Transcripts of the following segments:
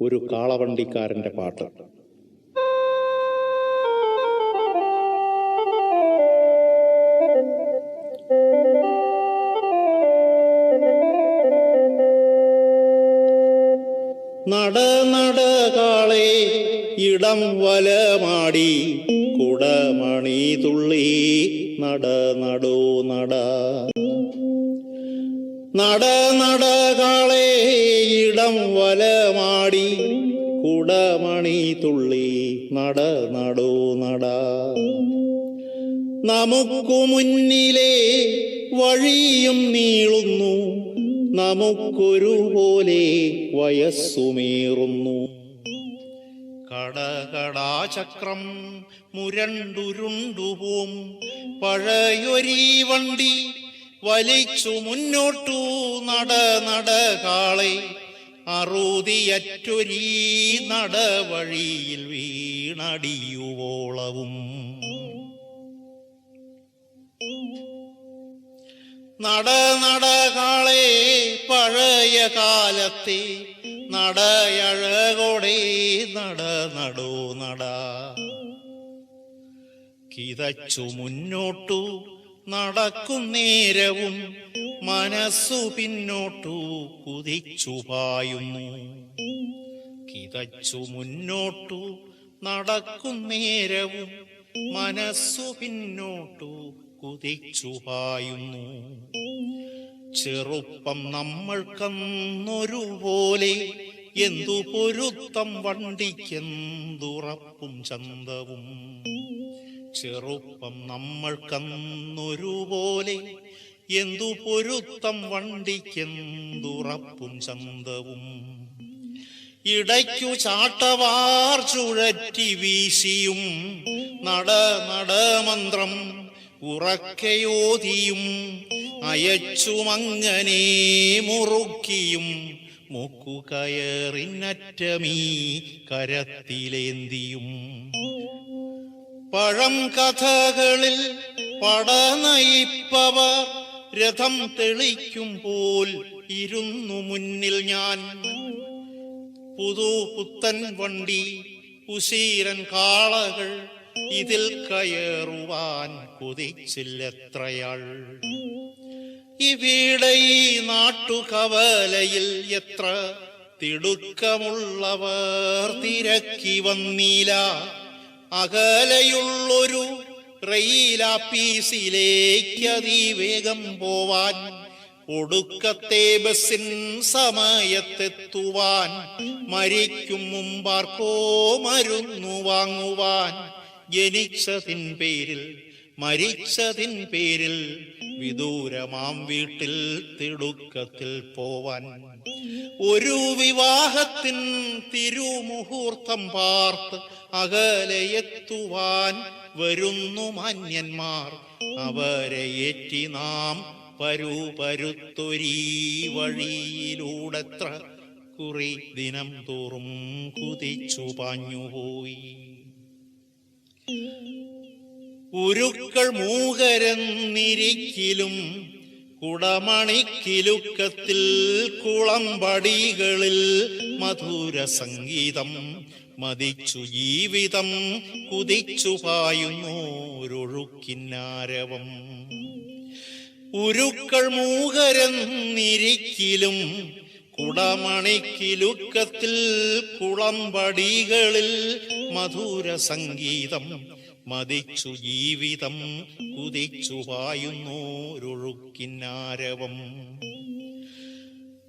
ഒരു കാളവണ്ടിക്കാരന്റെ പാട്ട്. നട നട കാളെ ഇടം വലമാടി കുടമണി തുള്ളി നട നടോ നട. നട നട കാളെ ഇടം വലമാടി കുടമണി തുള്ളി നട നടോ നട. നമുക്കു മുന്നിലെ വഴിയും നീളുന്നു നമുക്കൊരുപോലെ വയസ്സുമേറുന്നു കടകടാചക്രം മുരണ്ടുരുണ്ടുപോം പഴയൊരീ വണ്ടി വലിച്ചു മുന്നോട്ടു നട നട കാളെ. അറുതിയറ്റൊരീ നടവഴിയിൽ വീണടിയുവോളവും. നട നട കാളെ പഴയ കാലത്തെ നടയഴകോടെ നട നടോ. നട കിതച്ചു മുന്നോട്ടു നടക്കും നേരവും മനസ്സു പിന്നോട്ടു കുതിച്ചു പായുന്നു. കിതച്ചു മുന്നോട്ടു നടക്കും നേരവും മനസ്സു പിന്നോട്ടു കുതിച്ചു പായുന്നു. ചെറുപ്പം നമ്മൾ കന്നൊരു പോലെ എന്തു പൊരുത്തം വണ്ടിക്കെന്തുറപ്പും ചന്തവും. ചെറുപ്പം നമ്മൾക്കന്നൊരുപോലെ എന്തു പൊരുത്തം വണ്ടിക്കെന്തുറപ്പും ചന്തവും? ഇടയ്ക്കു ചാട്ടവാർ ചുഴറ്റി വീശിയും നട നടമന്ത്രം ഉറക്കയോതിയും അയച്ചുമങ്ങനെ മുറുക്കിയും മുക്കുകയറിനറ്റമീ കരത്തിലേന്തിയും. പഴം കഥകളിൽ പടനയിപ്പവർ രഥം തെളിക്കും പോൽ ഇരുന്നു മുന്നിൽ ഞാൻ. പുതു പുത്തൻ വണ്ടി ഉശീരൻ കാളകൾ ഇതിൽ കയറുവാൻ കൊതിച്ചില്ലെത്രയാൾ. ഇവിടെ ഈ നാട്ടുകവലയിൽ എത്ര തിടുക്കമുള്ളവർ തിരക്കി വന്നീല. അകലെയുള്ളൊരു റെയിലാപ്പീസിലേക്ക് വേഗം പോവാൻ ഒടുക്കത്തെ ബസ്സിൻ സമയത്തെത്തുവാൻ മരിക്കും മുമ്പാർക്കോ മരുന്നു വാങ്ങുവാൻ. ജനിച്ചതിൻ പേരിൽ മരിച്ചതിൻ പേരിൽ വിദൂരമാം വീട്ടിൽ തിടുക്കത്തിൽ പോവാൻ. ഒരു വിവാഹത്തിൻ തിരുമുഹൂർത്തം പാർത്ത് അകലെ എത്തുവാൻ വരുന്നു മാന്യന്മാർ. അവരെ ഏറ്റി നാം പരുപരുത്തൊരീ വഴിയിലൂടെത്ര കുറി ദിനം തോറും കുതിച്ചു പാഞ്ഞുപോയി. ഉരുക്കൾ മൂകരെന്നിരിക്കിലും കുടമണിക്കിലുക്കത്തിൽ കുളമ്പടികളിൽ മധുര സംഗീതം മതിച്ചു ജീവിതം കുതിച്ചു പായുന്നോരൊഴുക്കിന്നാരവം. ഉരുക്കൾ മൂകരെന്നിരിക്കിലും കുടമണിക്കിലുക്കത്തിൽ കുളമ്പടികളിൽ മധുര സംഗീതം മതിച്ചു ജീവിതം കുതിച്ചു പായുന്നോരൊഴുക്കിന്നാരവം.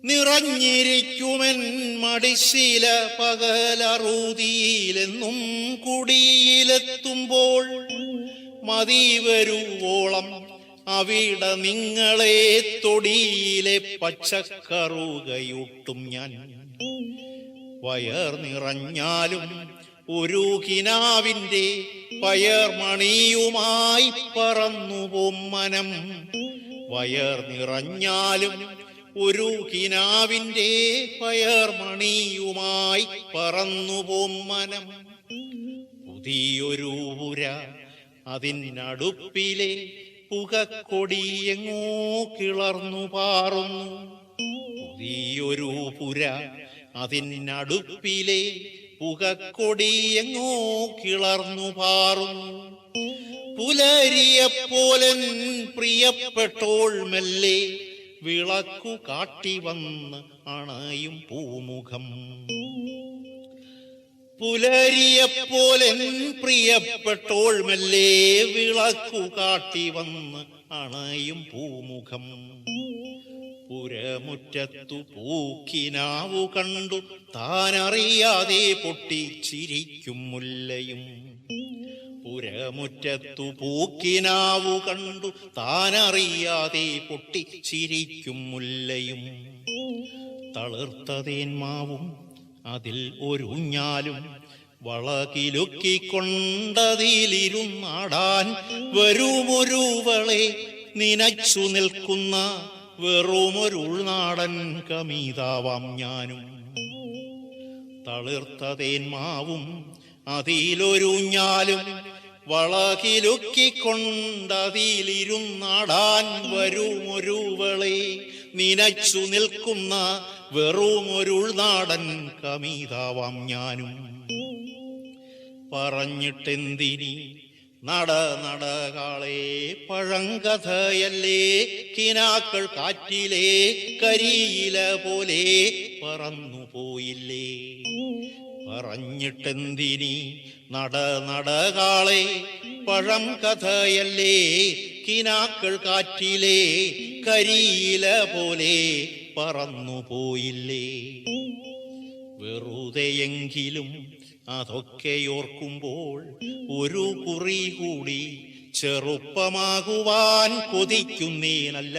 നിറഞ്ഞിരിക്കുമെൻ മടിശീല പകലറുതിയിലെന്നും കുടിയിലെത്തുമ്പോൾ മതി വരുവോളം അവിടെ നിങ്ങളെ തൊടിയിലെ പച്ചക്കറുകയൂട്ടും ഞാൻ. വയർ നിറഞ്ഞാലും ഒരു കിനാവിന്റെ പയർമണിയുമായി പറന്നുപോം മനം. വയർ നിറഞ്ഞാലും ഒരു കിനാവിന്റെ പയർമണിയുമായി പറന്നുപോം മനം. പുതിയൊരു പുര അതിനടുപ്പിലെ പുകക്കൊടിയെങ്ങോ കിളർന്നു പാറുന്നു. പുതിയൊരു പുര അതിനടുപ്പിലെ പുകക്കൊടിയെങ്ങോ കിളർന്നു പാറുന്നു. പുലരിയെപ്പോലൻ പ്രിയപ്പെട്ടോൾ മെല്ലെ വിളക്കു കാട്ടി വന്ന് അണയും പൂമുഖം. പുലരിയെപ്പോലൻ പ്രിയപ്പെട്ടോൾ മെല്ലെ വിളക്കു കാട്ടി വന്ന് അണയും പൂമുഖം. പുരമുറ്റത്തു പൂക്കിനാവു കണ്ടു താനറിയാതെ പൊട്ടിച്ചിരിക്കും മുല്ലയും. പുരമുറ്റത്തു പൂക്കിനാവു കണ്ടു. താനറിയാതെ പൊട്ടി ചിരിക്കും മുല്ലയും. തളിർത്തതേന്മാവും അതിൽ ഒരുഞ്ഞാലും വളകിലുക്കിക്കൊണ്ടതിലിരുന്നാടാൻ വരുമൊരുവളെ നിനച്ചു നിൽക്കുന്ന വെറുമൊരു ഉൾനാടൻ കമീതാവാം ഞാനും. തളിർത്തതേന്മാവും അതിലൊരുഞ്ഞാലും വളകിലുക്കിക്കൊണ്ടതിലിരുന്നാടാൻ വരുമൊരുവളെ. നിനച്ചു നിൽക്കുന്ന വെറുമൊരുൾനാടൻ കമീതാവാം ഞാനും. പറഞ്ഞിട്ടെന്തിനി? നട നടകാളെ പഴങ്കഥയല്ലേ? കിനാക്കൾ കാറ്റിലേ കരിയില പോലെ പറന്നു പോയില്ലേ പറഞ്ഞിട്ടെന്തിനി? നട നടകാളെ പഴം കഥയല്ലേ കിനാക്കൾ കാറ്റിലെ കരിയില പോലെ പറന്നു പോയില്ലേ? വെറുതെയെങ്കിലും അതൊക്കെ ഓർക്കുമ്പോൾ ഒരു കുറി കൂടി ചെറുപ്പമാകുവാൻ കൊതിക്കുന്നേനല്ല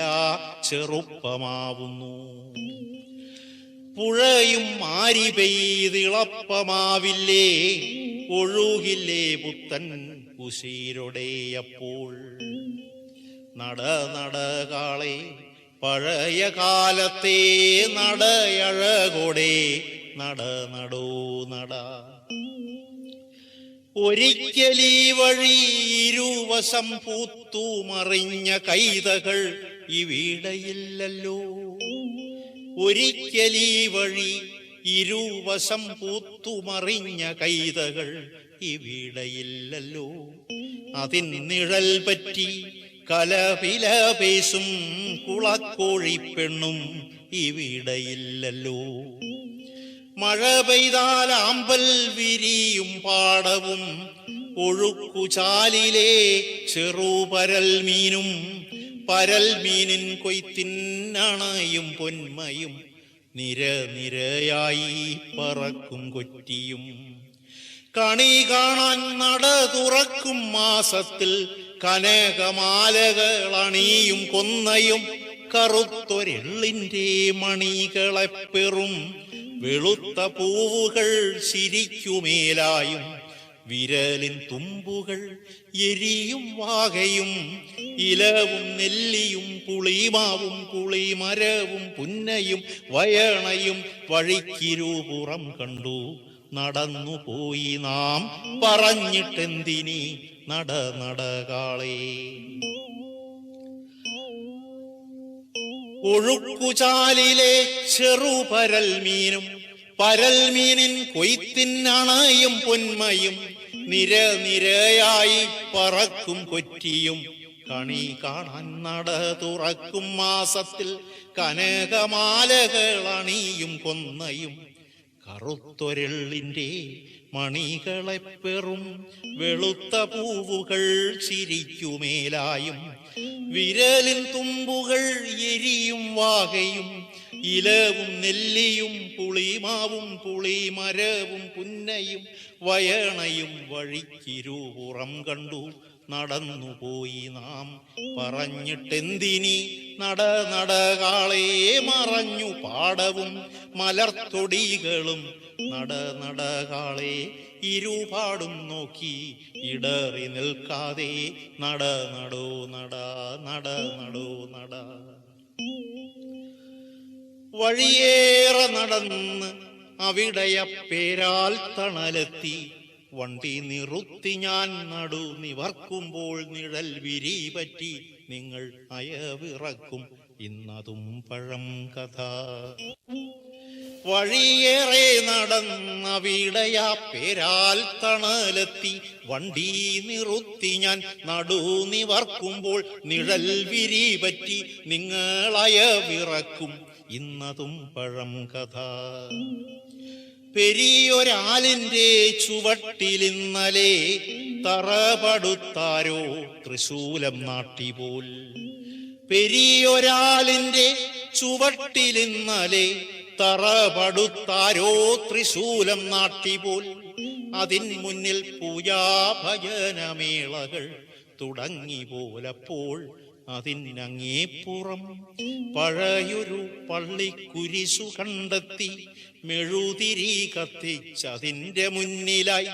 ചെറുപ്പമാവുന്നു. പുഴയും മാരി പെയ്തിളപ്പമാവില്ലേ ഒഴുകില്ലേ പുത്തൻ കുശീരൊടേയപ്പോൾ നട നട കാളെ പഴയ കാലത്തെ നടയഴകൊടെ നട നടോ നട. ഒരിക്കലീ വഴി ഇരുവശം പൂത്തു മറിഞ്ഞ കൈതകൾ ഇവിടെയില്ലല്ലോ ഒരിക്കലീ വഴി ഇരുവശം പൂത്തുമറിഞ്ഞ കൈതകൾ ഇവിടയില്ലല്ലോ അതിൻ നിഴൽ പറ്റി കലപില കുളക്കോഴി പെണ്ണും ഇവിടയില്ലല്ലോ മഴ പെയ്താൽ ആമ്പൽ വിരിയും പാടവും ഒഴുക്കുചാലിലെ ചെറുപരൽ മീനും പരൽ മീനിൻ കൊയ്ത്തിനണയും പൊന്മയും നിര നിരയായി പറക്കും കൊറ്റിയും. കണി കാണാൻ നട തുറക്കും മാസത്തിൽ കനകമാലകളണിയും കൊന്നയും കറുത്തൊരെള്ളിന്റെ മണികളെ പെറും. വെളുത്ത പൂവുകൾ ശിരിക്കുമേലായും വിരലിൻ തുമ്പുകൾ എരിയും വാകയും ഇലവും നെല്ലിയും പുളിമാവും പുളിമരവും പുന്നയും വയണയും വഴിക്കിരുപുറം കണ്ടു. നടന്നു പോയി നാം. പറഞ്ഞിട്ടെന്തിനി? നട നടകാളേ ഒഴുക്കുചാലിലെ ചെറുപരൽ മീനും പരൽ കൊയ്ത്തിനണയും പൊന്മയും നിര നിരയായി പറക്കും കൊറ്റിയും. കണി കാണാൻ നട തുറക്കും മാസത്തിൽ കനകമാലകൾ അണിയും കൊന്നയും. കറുത്തൊരള്ളിന്റെ മണികളെ പെറും വെളുത്ത പൂവുകൾ ചിരിക്കുമേലായും. വിരലിൻ തുമ്പുകൾ എരിയും വാകയും ഇലവും നെല്ലിയും പുളിമാവും പുളിമരവും പുന്നയും വയണയും വഴിക്കിരുപുറം കണ്ടു. നടന്നുപോയി നാം. പറഞ്ഞിട്ടെന്തിനി? നട നടകാളെ മറഞ്ഞു പാടവും മലർത്തൊടികളും. നട നടകാളെ ഇരുപാടും നോക്കി ഇടറി നിൽക്കാതെ. നട നടോ നട നട നടോ നട. വഴിയേറെ നടന്ന് അവിടയപ്പേരാൽ തണലെത്തി. വണ്ടി നിറുത്തി ഞാൻ നടു നിവർക്കുമ്പോൾ നിഴൽ വിരി പറ്റി നിങ്ങൾ അയവിറക്കും ഇന്നതും പഴം കഥ. വഴിയേറെ നടന്നവിടയാ പേരാൽ തണലെത്തി വണ്ടി നിറുത്തി ഞാൻ നടു നിവർക്കുമ്പോൾ നിഴൽ വിരി പറ്റി നിങ്ങളയവിറക്കും ഇന്നതും പഴം കഥ. പെരിയൊരാലിന്റെ ചുവട്ടിലിന്നലെ തറപടുത്താരോ തൃശൂലം നാട്ടിപോൽ. പെരിയൊരാലിന്റെ ചുവട്ടിലിന്നലെ തറപടുത്താരോ തൃശൂലം നാട്ടിപോൽ. അതിൻ മുന്നിൽ പൂജാഭജനമേളകൾ തുടങ്ങി പോലപ്പോൾ അതിനങ്ങേപ്പുറം പഴയൊരു പള്ളിക്കുരിശു കണ്ടെത്തി മെഴുതിരി കത്തിച്ചതിന്റെ മുന്നിലായി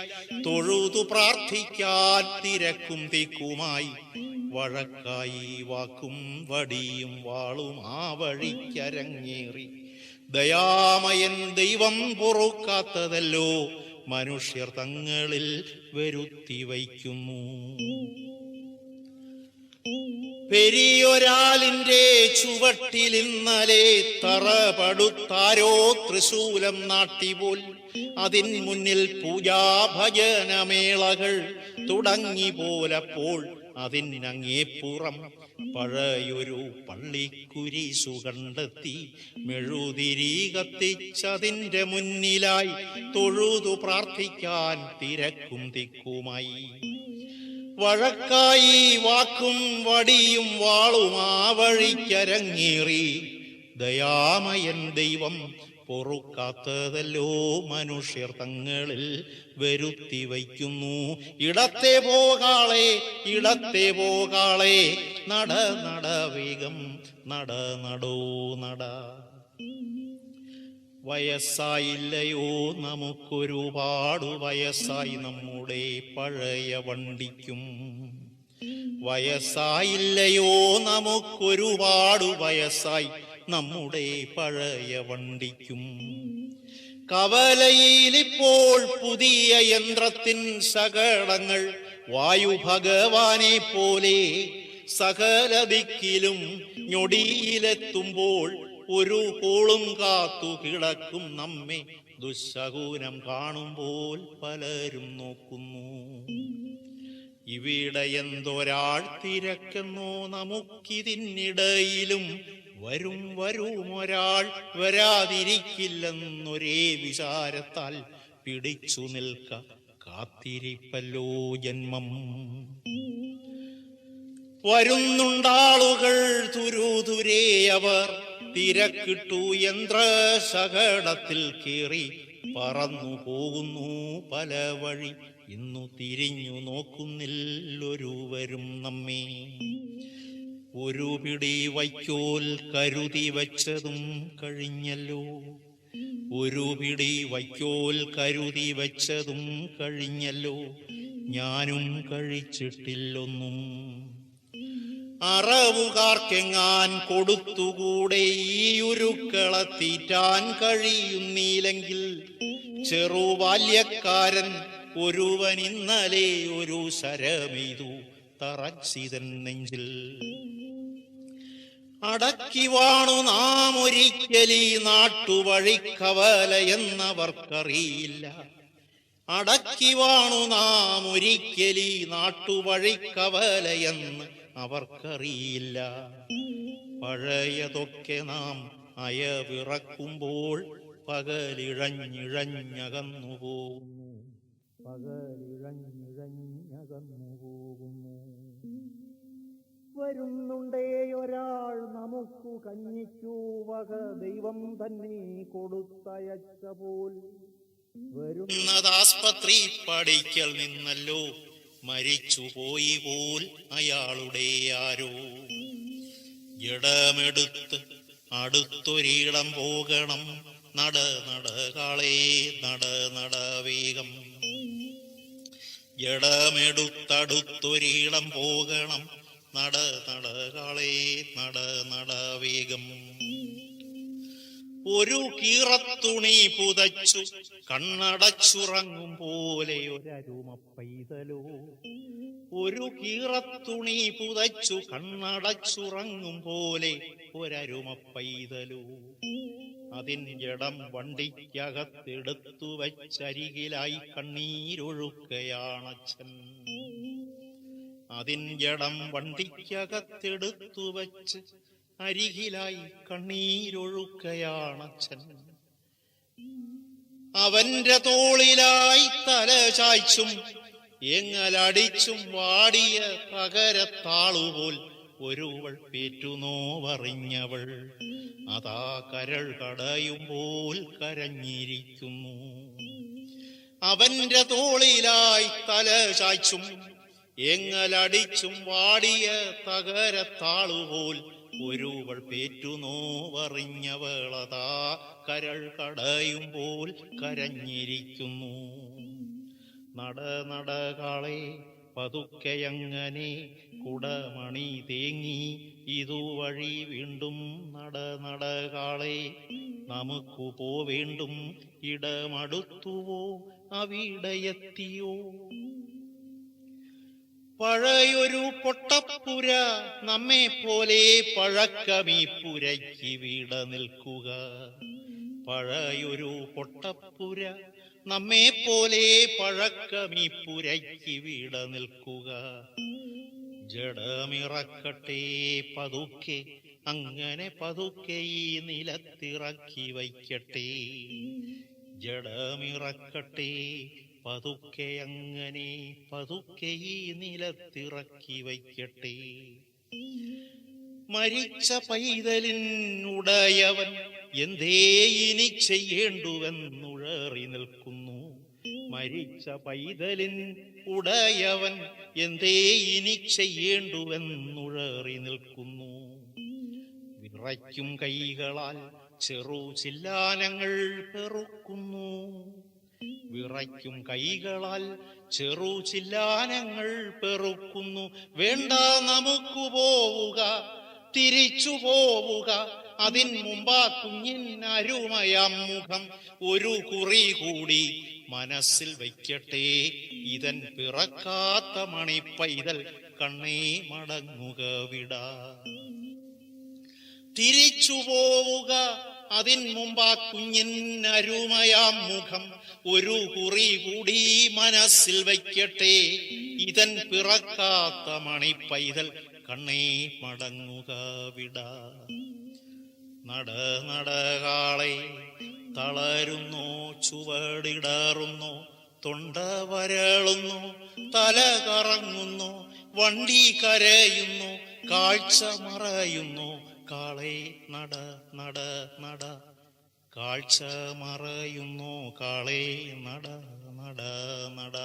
തൊഴുതു പ്രാർത്ഥിക്കാൻ തിരക്കും തിക്കുമായി. വഴക്കായി വാക്കും വടിയും വാളും ആ വഴിക്കരങ്ങേറി. ദയാമയൻ ദൈവം പൊറുക്കാത്തതല്ലോ മനുഷ്യർ തങ്ങളിൽ വരുത്തി വയ്ക്കുന്നു. പെരിയൊരാലിന്റെ ചുവട്ടിൽ ഇന്നലെ തറപടുത്താരോ തൃശൂലം നാട്ടിപോൽ. അതിൻ മുന്നിൽ പൂജാഭജനമേളകൾ തുടങ്ങി പോലപ്പോൾ അതിനങ്ങേപ്പുറം പഴയൊരു പള്ളിക്കുരിശു കണ്ടെത്തി മെഴുതിരി കത്തിച്ചതിന്റെ മുന്നിലായി തൊഴുതു പ്രാർത്ഥിക്കാൻ തിരക്കും തിക്കുമായി. വഴക്കായി വാക്കും വടിയും വാളും ആ വഴിക്കരങ്ങേറി. ദയാമയൻ ദൈവം പൊറുക്കാത്തതല്ലോ മനുഷ്യർ തങ്ങളിൽ വരുത്തി വയ്ക്കുന്നു. ഇടത്തെ പോകാളെ ഇടത്തെ പോകാളെ നട നട വേഗം നട നടോ നട. വയസ്സായില്ലയോ? നമുക്കൊരുപാട് വയസ്സായി നമ്മുടെ പഴയ വണ്ടിക്കും. വയസ്സായില്ലയോ? നമുക്കൊരുപാട് വയസ്സായി നമ്മുടെ പഴയ വണ്ടിക്കും. കവലയിലിപ്പോൾ പുതിയ യന്ത്രത്തിൻ സകടങ്ങൾ വായു ഭഗവാനെ പോലെ സകല ദിക്കിലും ഞൊടിയിലെത്തുമ്പോൾ ഒരു പൂളും കാത്തു കിടക്കും നമ്മെ. ദുശകൂനം കാണുമ്പോൾ പലരും നോക്കുന്നു. ഇവിടെ എന്തൊരാൾ തിരക്കുന്നോ നമുക്കിതിനിടയിലും. വരും വരും ഒരാൾ വരാതിരിക്കില്ലെന്നൊരേ വിചാരത്താൽ പിടിച്ചു നിൽക്ക. കാത്തിരിപ്പല്ലോ ജന്മം. വരുന്നുണ്ടാളുകൾ തുരുതുരേ അവർ. തിരക്കിട്ടു യന്ത്ര ശകടത്തിൽ കീറി. പറന്നു പോകുന്നു പല വഴി. ഇന്നു തിരിഞ്ഞു നോക്കുന്നില്ലൊരുവരും നമ്മെ. ഒരു പിടി വൈക്കോൽ കരുതി വച്ചതും കഴിഞ്ഞല്ലോ. ഒരു പിടി വൈക്കോൽ കരുതി വച്ചതും കഴിഞ്ഞല്ലോ. ഞാനും കഴിച്ചിട്ടില്ലൊന്നും. അറവുകാർക്കെങ്ങാൻ കൊടുത്തുകൂടെ ഈ ഉരുക്കള തീറ്റാൻ കഴിയുന്നില്ലെങ്കിൽ? ചെറുബാല്യക്കാരൻ ഒരുവൻ ഇന്നലെ ഒരു ശരമെയ്തു തറച്ചിതൻ നെഞ്ചിൽ. അടക്കി വാണു നാം ഒരിക്കലീ നാട്ടുവഴിക്കവല എന്നവർക്കറിയില്ല. അടക്കി വാണു നാം ഒരിക്കലീ നാട്ടുവഴിക്കവല എന്ന് അവർക്കറിയില്ല. പഴയതൊക്കെ നാം അയവിറക്കുമ്പോൾ പകലിഴഞ്ഞിഴഞ്ഞകന്നു പോകുന്നു പകലിഴഞ്ഞിഴഞ്ഞകന്നു പോകുന്നു വരുന്നുണ്ടേ ഒരാൾ നമുക്കു കഞ്ഞിച്ചു വക ദൈവം തന്നെ കൊടുത്തയച്ച പോൽ വരുന്നത് ആസ്പത്രി പടിക്കൽ നിന്നല്ലോ. മരിച്ചുപോയി പോൽ അയാളുടെ ആരോ? ജഡമെടുത്ത് അടുത്തൊരിടം പോകണം. നട നട കാളേ നട നട വേഗം. ജഡമെടുത്തടുത്തൊരിടം പോകണം. നട നട കാളേ നട നട വേഗം. ഒരു കീറത്തുണി പുതച്ചു കണ്ണടച്ചുറങ്ങും പോലെ ഒരരുമ പൈതലോ ഒരു കീറത്തുണി പുതച്ചു കണ്ണടച്ചുറങ്ങും പോലെ ഒരരുമ പൈതലോ അതിൻ ജടം വണ്ടിക്കകത്തെടുത്തു വച്ചരികിലായി കണ്ണീരൊഴുക്കയാണച്ഛൻ. അതിൻ ജടം വണ്ടിക്കകത്തെടുത്തു വച്ച് അരികിലായി കണ്ണീരൊഴുക്കയാണച്ഛൻ. അവന്റെ തോളിലായി തല ചായ്ച്ചും എങ്ങലടിച്ചും വാടിയ തകരത്താളുപോൽ ഒരുവൾ പേറ്റുനോവറിഞ്ഞവൾ. അതാ കരൾ കടയുമ്പോൾ കരഞ്ഞിരിക്കുന്നു. അവന്റെ തോളിലായി തല ചായ്ച്ചും എങ്ങലടിച്ചും വാടിയ തകരത്താളുപോൽ ഒരുവൾ പേറ്റുനോവറിഞ്ഞവളതാ കരൾ കടയുമ്പോൾ കരഞ്ഞിരിക്കുന്നു. നട നട കാളെ പതുക്കെയങ്ങനെ കുടമണി തേങ്ങി. ഇതുവഴി വീണ്ടും നട നട കാളെ നമുക്കു പോവേണ്ടും. ഇടമടുത്തുവോ? അവിടെയെത്തിയോ? പഴയൊരു പൊട്ടപ്പുര നമ്മെ പോലെ പഴക്കമീ പുരയ്ക്ക് വീട നിൽക്കുക. പഴയൊരു പൊട്ടപ്പുര നമ്മെ പോലെ പഴക്കമീ പുരയ്ക്ക് വീട നിൽക്കുക. ജഡമിറക്കട്ടെ പതുക്കെ അങ്ങനെ പതുക്കെ ഈ നിലത്തിറക്കി വയ്ക്കട്ടെ. ജഡമിറക്കട്ടെ പതുക്കെ അങ്ങനെ പതുക്കെ ഈ നിലത്തിറക്കി വയ്ക്കട്ടെ. മരിച്ച പൈതലിൻ ഉടയവൻ എന്തേ ഇനി ചെയ്യേണ്ടുവെന്നുഴറി നിൽക്കുന്നു. മരിച്ച പൈതലിൻ ഉടയവൻ എന്തേ ഇനി ചെയ്യേണ്ടുവെന്നുഴറി നിൽക്കുന്നു. വിറയ്ക്കും കൈകളാൽ ചെറു ചില്ലാനങ്ങൾ പെറുക്കുന്നു. വിറയ്ക്കും കൈകളാൽ ചെറു ചില്ലാനങ്ങൾ പെറുക്കുന്നു. വേണ്ട നമുക്ക് പോവുക തിരിച്ചു പോവുക. അതിൻ മുമ്പാ കുഞ്ഞിൻ അരുമയാം മുഖം ഒരു കുറി കൂടി മനസ്സിൽ വയ്ക്കട്ടെ. ഇതൻ പിറക്കാത്ത മണി പൈതൽ കണ്ണേ മടങ്ങുക വിടാ. തിരിച്ചു പോവുക അതിൻ മുമ്പാ കുഞ്ഞിൻ അരുമയാം മുഖം. ഒരു കുറി കൂടി മനസ്സിൽ വയ്ക്കട്ടെ. ഇതൻ പിറക്കാത്ത മണി പൈതൽ കണ്ണേ മടങ്ങുക വിട. നട നടകാളെ തളരുന്നു ചുവടിടറുന്നു തൊണ്ട വരളുന്നു തല കറങ്ങുന്നു വണ്ടി കരയുന്നു കാഴ്ച മറയുന്നു കാളെ നട നട നട. കാഴ്ച മറയുന്നു കാളെ നട നട നട.